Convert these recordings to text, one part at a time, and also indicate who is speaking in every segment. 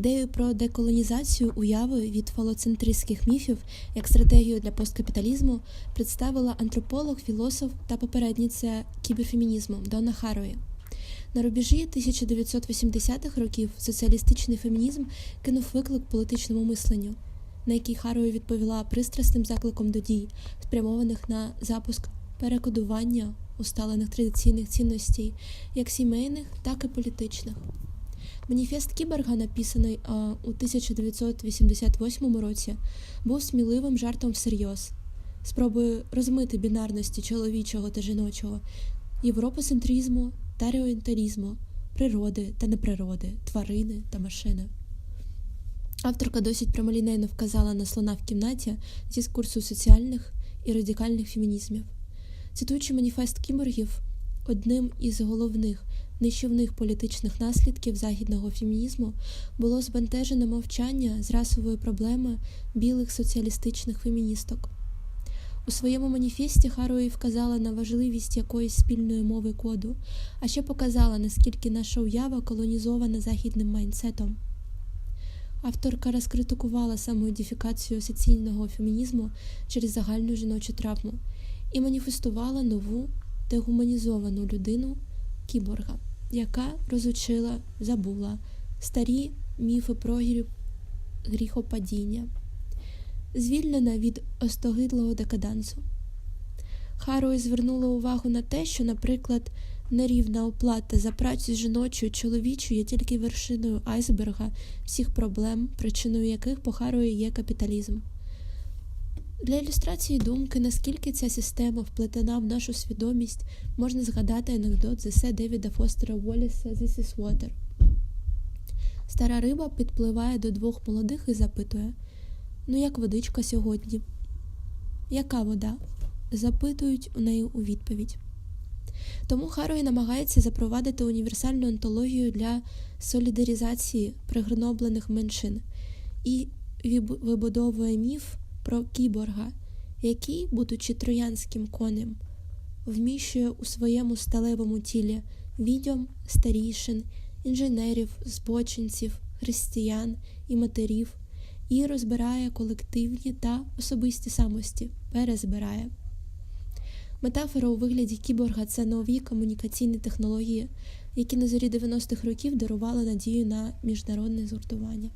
Speaker 1: Ідею про деколонізацію уяви від фалоцентристських міфів як стратегію для посткапіталізму представила антрополог, філософ та попередниця кіберфемінізму Дона Харові. На рубежі 1980-х років соціалістичний фемінізм кинув виклик політичному мисленню, на який Харові відповіла пристрасним закликом до дій, спрямованих на запуск перекодування усталених традиційних цінностей, як сімейних, так і політичних. Маніфест Кіборга, написаний а, у 1988 році, був сміливим жартом всерйоз, спробою розмити бінарності чоловічого та жіночого, європоцентризму та орієнталізму, природи та неприроди, тварини та машини. Авторка досить прямолінейно вказала на слона в кімнаті зі курсу соціальних і радикальних фемінізмів. Цитуючи маніфест кіборгів, одним із головних нищівних політичних наслідків західного фемінізму було збентежене мовчання з расової проблеми білих соціалістичних феміністок. У своєму маніфесті Харуї вказала на важливість якоїсь спільної мови коду, а ще показала, наскільки наша уява колонізована західним майнсетом. Авторка розкритикувала самоідентифікацію соціального фемінізму через загальну жіночу травму і маніфестувала нову дегуманізовану людину кіборга, яка розучила, забула старі міфи про гріхопадіння, звільнена від остогидлого декадансу. Харуї звернула увагу на те, що, наприклад, нерівна оплата за працю жіночу і чоловічу є тільки вершиною айсберга всіх проблем, причиною яких по Харуї є капіталізм. Для ілюстрації думки, наскільки ця система вплетена в нашу свідомість, можна згадати анекдот з есе Девіда Фостера Уолліса «This is water». Стара риба підпливає до двох молодих і запитує Ну, як водичка сьогодні? Яка вода? запитують у неї у відповідь. Тому Харуї намагається запровадити універсальну антологію для солідаризації пригноблених меншин і вибудовує міф про кіборга, який, будучи троянським конем, вміщує у своєму сталевому тілі відьом, старішин, інженерів, збочинців, християн і матерів, і розбирає колективні та особисті самості, перезбирає. Метафора у вигляді кіборга це нові комунікаційні технології, які на зорі 90-х років дарували надію на міжнародне згуртування.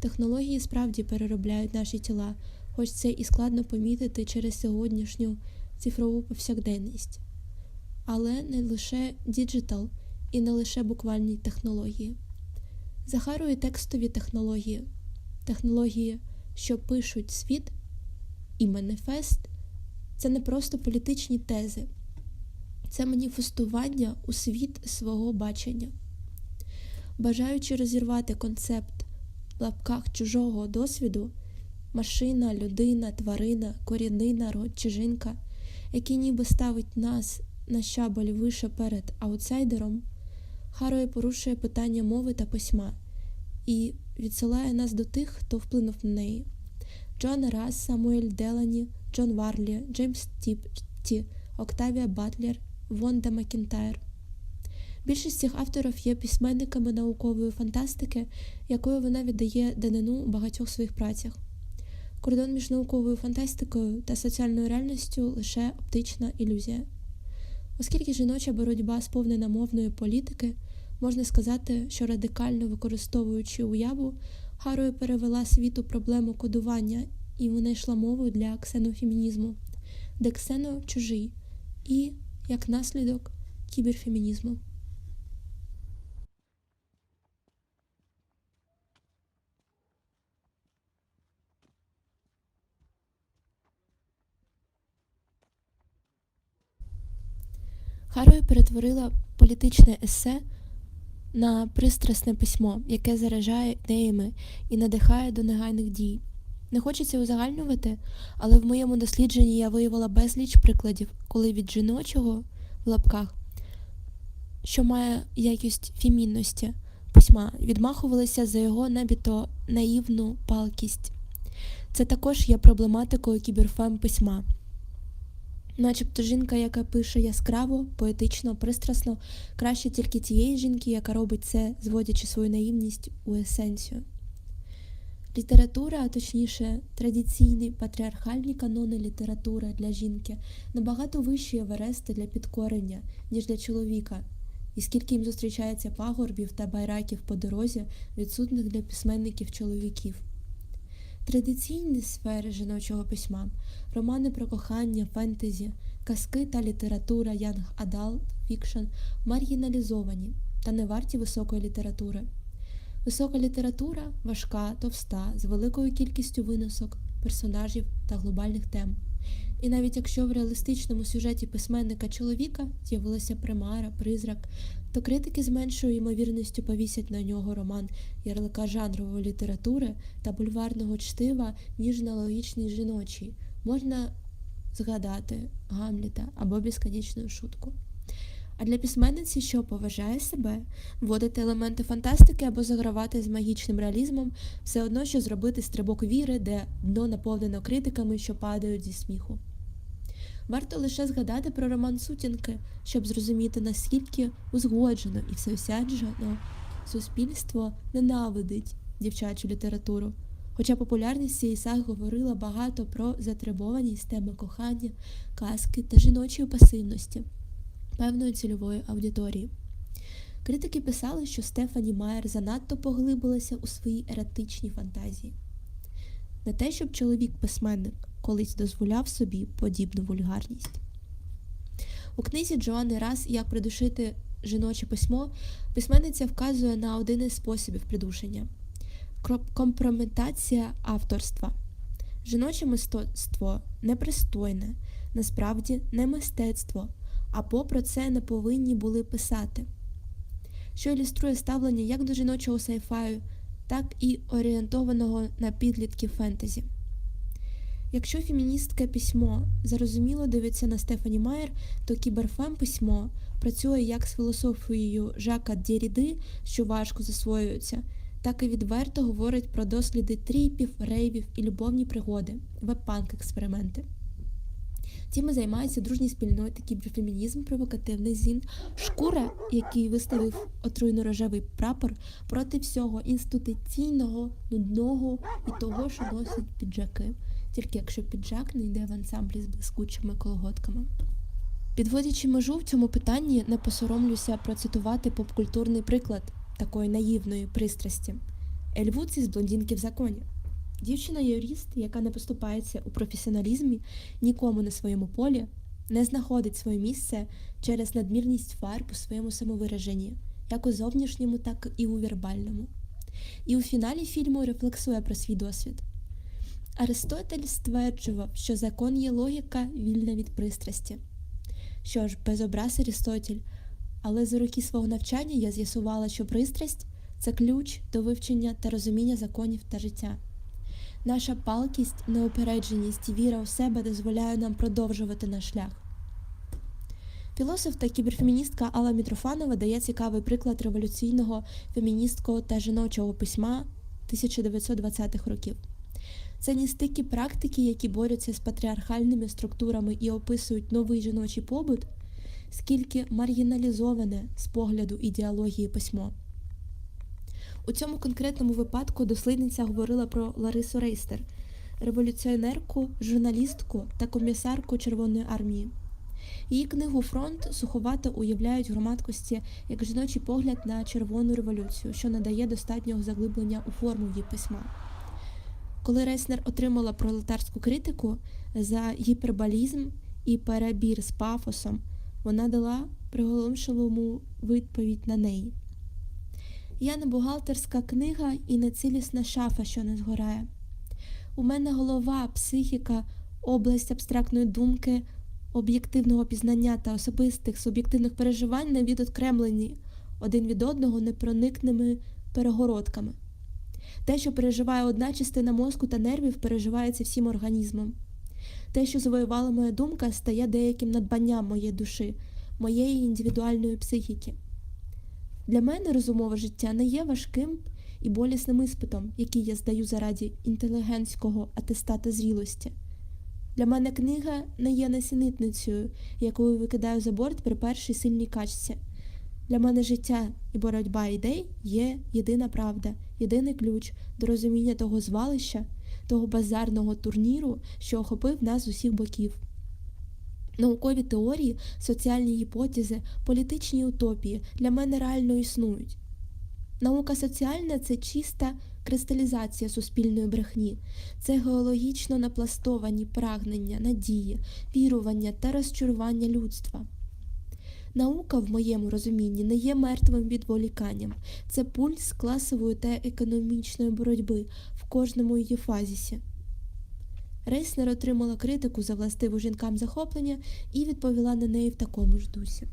Speaker 1: Технології справді переробляють наші тіла, хоч це і складно помітити через сьогоднішню цифрову повсякденність. Але не лише діджитал і не лише буквальні технології. Захарує текстові технології, технології, що пишуть світ, і маніфест це не просто політичні тези, це маніфестування у світ свого бачення. Бажаючи розірвати концепт в лапках чужого досвіду, машина, людина, тварина, корінний народ чи жінка, який ніби ставить нас на щабель вище перед аутсайдером, Харує порушує питання мови та письма і відсилає нас до тих, хто вплинув на неї. Джон Расс, Самуель Делані, Джон Варлі, Джеймс Тіпті, Октавія Батлер, Вонда Макінтайр. Більшість цих авторів є письменниками наукової фантастики, якою вона віддає данину у багатьох своїх працях. Кордон між науковою фантастикою та соціальною реальністю лише оптична ілюзія. Оскільки жіноча боротьба сповнена мовної політики, можна сказати, що радикально використовуючи уяву, Харою перевела світу проблему кодування і винайшла мову для ксенофемінізму, де ксено чужий і, як наслідок, кіберфемінізму. Харою перетворила політичне есе на пристрасне письмо, яке заражає ідеями і надихає до негайних дій. Не хочеться узагальнювати, але в моєму дослідженні я виявила безліч прикладів, коли від жіночого в лапках, що має якість фемінності письма, відмахувалися за його набіто наївну палкість. Це також є проблематикою кіберфем письма. Начебто жінка, яка пише яскраво, поетично, пристрасно, краще тільки тієї жінки, яка робить це, зводячи свою наївність у есенцію. Література, а точніше, традиційні патріархальні канони літератури для жінки набагато вищі Еверести для підкорення, ніж для чоловіка, і скільки їм зустрічається пагорбів та байраків по дорозі, відсутних для письменників чоловіків. Традиційні сфери жіночого письма, романи про кохання, фентезі, казки та література Young Adult Fiction маргіналізовані та не варті високої літератури. Висока література важка, товста, з великою кількістю виносок, персонажів та глобальних тем. І навіть якщо в реалістичному сюжеті письменника чоловіка з'явилася примара, призрак, то критики з меншою ймовірністю повісять на нього роман ярлика жанрової літератури та бульварного чтива, ніж на логічний жіночий. Можна згадати Гамліта або безконечну шутку. А для письменниці, що поважає себе, вводити елементи фантастики або загравати з магічним реалізмом, все одно, що зробити стрибок віри, де дно наповнено критиками, що падають зі сміху. Варто лише згадати про роман Сутінки, щоб зрозуміти, наскільки узгоджено і всеосяджено суспільство ненавидить дівчачу літературу. Хоча популярність цієї саги говорила багато про затребованість теми кохання, казки та жіночої пасивності певної цільової аудиторії. Критики писали, що Стефані Майер занадто поглибилася у своїй еретичній фантазії. Не те, щоб чоловік-письменник колись дозволяв собі подібну вульгарність. У книзі Джоанни Рас Як придушити жіноче письмо письменниця вказує на один із способів придушення компрометація авторства. Жіноче мистецтво непристойне, насправді не мистецтво, а попри це не повинні були писати, що ілюструє ставлення як до жіночого сайфаю, так і орієнтованого на підлітків фентезі. Якщо феміністське письмо зарозуміло дивиться на Стефані Майер, то кіберфем письмо працює як з філософією Жака Дєріди, що важко засвоюється, так і відверто говорить про досліди тріпів, рейвів і любовні пригоди, веб-панк експерименти. Цими займаються дружні спільноти, кіберфемінізм, провокативний зін, шкура, який виставив отруйно-рожевий прапор проти всього інституційного, нудного і того, що носить піджаки, тільки якщо піджак не йде в ансамблі з блискучими колготками. Підводячи межу в цьому питанні, не посоромлюся процитувати попкультурний приклад такої наївної пристрасті Ельвуц із блондинки в законі. Дівчина-юрист, яка не поступається у професіоналізмі нікому на своєму полі, не знаходить своє місце через надмірність фарб у своєму самовираженні, як у зовнішньому, так і у вербальному. І у фіналі фільму рефлексує про свій досвід. Аристотель стверджував, що закон є логіка вільна від пристрасті. Що ж, без образ Аристотель, але за роки свого навчання я з'ясувала, що пристрасть це ключ до вивчення та розуміння законів та життя. Наша палкість, неопередженість і віра у себе дозволяє нам продовжувати наш шлях. Філософ та кіберфеміністка Алла Мітрофанова дає цікавий приклад революційного феміністського та жіночого письма 1920-х років. Це не практики, які борються з патріархальними структурами і описують новий жіночий побут, скільки маргіналізоване з погляду ідеології письмо. У цьому конкретному випадку дослідниця говорила про Ларису Рейстер, революціонерку, журналістку та комісарку Червоної армії. Її книгу Фронт суховато уявляють громадкості як жіночий погляд на червону революцію, що надає достатнього заглиблення у форму її письма. Коли Рейснер отримала пролетарську критику за гіперболізм і перебір з пафосом, вона дала приголомшливу відповідь на неї. Я не бухгалтерська книга і не цілісна шафа, що не згорає. У мене голова, психіка, область абстрактної думки, об'єктивного пізнання та особистих суб'єктивних переживань не відокремлені один від одного непроникними перегородками. Те, що переживає одна частина мозку та нервів, переживається всім організмом. Те, що завоювала моя думка, стає деяким надбанням моєї душі, моєї індивідуальної психіки. Для мене розумове життя не є важким і болісним іспитом, який я здаю заради інтелігентського атестата зрілості. Для мене книга не є насінитницею, яку викидаю за борт при першій сильній качці. Для мене життя і боротьба ідей є єдина правда, єдиний ключ до розуміння того звалища, того базарного турніру, що охопив нас з усіх боків. Наукові теорії, соціальні гіпотези, політичні утопії для мене реально існують. Наука соціальна це чиста кристалізація суспільної брехні, це геологічно напластовані прагнення, надії, вірування та розчарування людства. Наука, в моєму розумінні, не є мертвим відволіканням, це пульс класової та економічної боротьби в кожному її фазісі. Рейснер отримала критику за властиву жінкам захоплення і відповіла на неї в такому ж дусі.